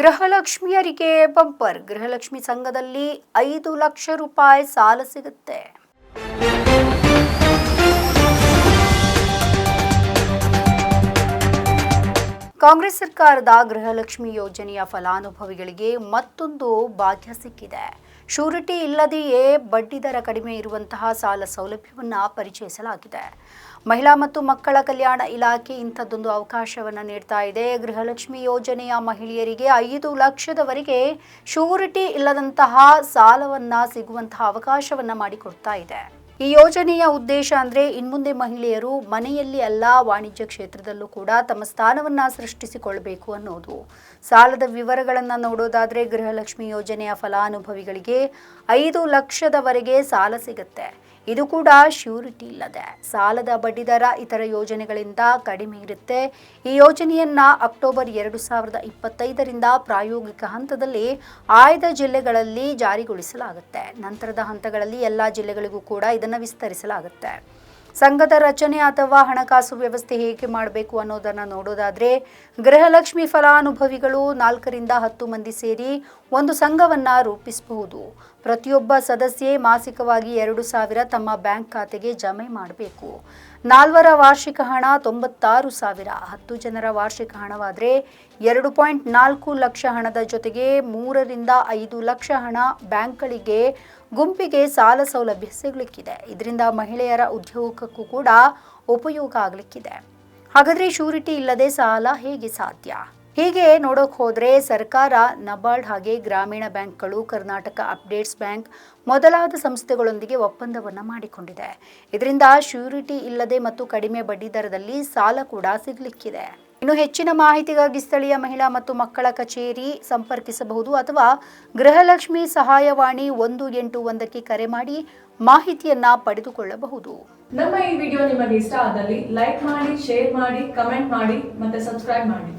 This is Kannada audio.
ಗೃಹಲಕ್ಷ್ಮಿಯರಿಗೆ ಬಂಪರ್. ಗೃಹಲಕ್ಷ್ಮಿ ಸಂಘದಲ್ಲಿ ಐದು ಲಕ್ಷ ರೂಪಾಯಿ ಸಾಲ ಸಿಗುತ್ತೆ. ಕಾಂಗ್ರೆಸ್ ಸರ್ಕಾರದ ಗೃಹಲಕ್ಷ್ಮಿ ಯೋಜನೆಯ ಫಲಾನುಭವಿಗಳಿಗೆ ಮತ್ತೊಂದು ಭಾಗ್ಯ ಸಿಕ್ಕಿದೆ. ಶೂರಿಟಿ ಇಲ್ಲದೆಯೇ ಬಡ್ಡಿದರ ಕಡಿಮೆ ಇರುವಂತಹ ಸಾಲ ಸೌಲಭ್ಯವನ್ನು ಪರಿಚಯಿಸಲಾಗಿದೆ. ಮಹಿಳಾ ಮತ್ತು ಮಕ್ಕಳ ಕಲ್ಯಾಣ ಇಲಾಖೆ ಇಂಥದ್ದೊಂದು ಅವಕಾಶವನ್ನು ನೀಡ್ತಾ ಇದೆ. ಗೃಹಲಕ್ಷ್ಮಿ ಯೋಜನೆಯ ಮಹಿಳೆಯರಿಗೆ ಐದು ಲಕ್ಷದವರೆಗೆ ಶೂರಿಟಿ ಇಲ್ಲದಂತಹ ಸಾಲವನ್ನು ಸಿಗುವಂತಹ ಅವಕಾಶವನ್ನು ಮಾಡಿಕೊಡ್ತಾ ಇದೆ. ಈ ಯೋಜನೆಯ ಉದ್ದೇಶ ಅಂದ್ರೆ ಇನ್ಮುಂದೆ ಮಹಿಳೆಯರು ಮನೆಯಲ್ಲಿ ಅಲ್ಲ ವಾಣಿಜ್ಯ ಕ್ಷೇತ್ರದಲ್ಲೂ ಕೂಡ ತಮ್ಮ ಸ್ಥಾನವನ್ನ ಸೃಷ್ಟಿಸಿಕೊಳ್ಬೇಕು ಅನ್ನೋದು. ಸಾಲದ ವಿವರಗಳನ್ನು ನೋಡೋದಾದ್ರೆ ಗೃಹಲಕ್ಷ್ಮಿ ಯೋಜನೆಯ ಫಲಾನುಭವಿಗಳಿಗೆ ಐದು ಲಕ್ಷದವರೆಗೆ ಸಾಲ ಸಿಗುತ್ತೆ. ಇದು ಕೂಡ ಶ್ಯೂರಿಟಿ ಇಲ್ಲದೆ. ಸಾಲದ ಬಡ್ಡಿದರ ಇತರ ಯೋಜನೆಗಳಿಂದ ಕಡಿಮೆ ಇರುತ್ತೆ. ಈ ಯೋಜನೆಯನ್ನ ಅಕ್ಟೋಬರ್ ಎರಡು ಸಾವಿರದ ಇಪ್ಪತ್ತೈದರಿಂದ ಪ್ರಾಯೋಗಿಕ ಹಂತದಲ್ಲಿ ಆಯ್ದ ಜಿಲ್ಲೆಗಳಲ್ಲಿ ಜಾರಿಗೊಳಿಸಲಾಗುತ್ತೆ. ನಂತರದ ಹಂತಗಳಲ್ಲಿ ಎಲ್ಲ ಜಿಲ್ಲೆಗಳಿಗೂ ಕೂಡ ಇದನ್ನು ವಿಸ್ತರಿಸಲಾಗುತ್ತೆ. ಸಂಘದ ರಚನೆ ಅಥವಾ ಹಣಕಾಸು ವ್ಯವಸ್ಥೆ ಹೇಗೆ ಮಾಡಬೇಕು ಅನ್ನೋದನ್ನು ನೋಡೋದಾದ್ರೆ ಗೃಹಲಕ್ಷ್ಮಿ ಫಲಾನುಭವಿಗಳು ನಾಲ್ಕರಿಂದ ಹತ್ತು ಮಂದಿ ಸೇರಿ ಒಂದು ಸಂಘವನ್ನ ರೂಪಿಸಬಹುದು. ಪ್ರತಿಯೊಬ್ಬ ಸದಸ್ಯೆ ಮಾಸಿಕವಾಗಿ ಎರಡು ಸಾವಿರ ತಮ್ಮ ಬ್ಯಾಂಕ್ ಖಾತೆಗೆ ಜಮೆ ಮಾಡಬೇಕು. ನಾಲ್ವರ ವಾರ್ಷಿಕ ಹಣ ತೊಂಬತ್ತಾರು ಸಾವಿರ. ಹತ್ತು ಜನರ ವಾರ್ಷಿಕ ಹಣವಾದರೆ ಎರಡು ಪಾಯಿಂಟ್ ನಾಲ್ಕು ಲಕ್ಷ ಹಣದ ಜೊತೆಗೆ ಮೂರರಿಂದ ಐದು ಲಕ್ಷ ಹಣ ಬ್ಯಾಂಕ್ಗಳಿಗೆ ಗುಂಪಿಗೆ ಸಾಲ ಸೌಲಭ್ಯ ಸಿಗಲಿಕ್ಕಿದೆ. ಇದರಿಂದ ಮಹಿಳೆಯರ ಉದ್ಯೋಗಕ್ಕೂ ಕೂಡ ಉಪಯೋಗ ಆಗಲಿಕ್ಕಿದೆ. ಹಾಗಾದ್ರೆ ಶೂರಿಟಿ ಇಲ್ಲದೆ ಸಾಲ ಹೇಗೆ ಸಾಧ್ಯ? ಹೀಗೆ ನೋಡೋಕೆ ಹೋದರೆ ಸರ್ಕಾರ, ನಬಾರ್ಡ್ ಹಾಗೆ ಗ್ರಾಮೀಣ ಬ್ಯಾಂಕ್ಗಳು, ಕರ್ನಾಟಕ ಅಪ್ಡೇಟ್ಸ್ ಬ್ಯಾಂಕ್ ಮೊದಲಾದ ಸಂಸ್ಥೆಗಳೊಂದಿಗೆ ಒಪ್ಪಂದವನ್ನ ಮಾಡಿಕೊಂಡಿದೆ. ಇದರಿಂದ ಶ್ಯೂರಿಟಿ ಇಲ್ಲದೆ ಮತ್ತು ಕಡಿಮೆ ಬಡ್ಡಿ ದರದಲ್ಲಿ ಸಾಲ ಕೂಡ ಸಿಗಲಿಕ್ಕಿದೆ. ಇನ್ನು ಹೆಚ್ಚಿನ ಮಾಹಿತಿಗಾಗಿ ಸ್ಥಳೀಯ ಮಹಿಳಾ ಮತ್ತು ಮಕ್ಕಳ ಕಚೇರಿ ಸಂಪರ್ಕಿಸಬಹುದು ಅಥವಾ ಗೃಹಲಕ್ಷ್ಮಿ ಸಹಾಯವಾಣಿ ಒಂದು ಎಂಟು ಒಂದಕ್ಕೆ ಕರೆ ಮಾಡಿ ಮಾಹಿತಿಯನ್ನ ಪಡೆದುಕೊಳ್ಳಬಹುದು. ನಮ್ಮ ಈ ವಿಡಿಯೋ ನಿಮಗೆ ಇಷ್ಟ ಆದಲ್ಲಿ ಲೈಕ್ ಮಾಡಿ, ಶೇರ್ ಮಾಡಿ, ಕಮೆಂಟ್ ಮಾಡಿ ಮತ್ತೆ ಸಬ್ಸ್ಕ್ರೈಬ್ ಮಾಡಿ.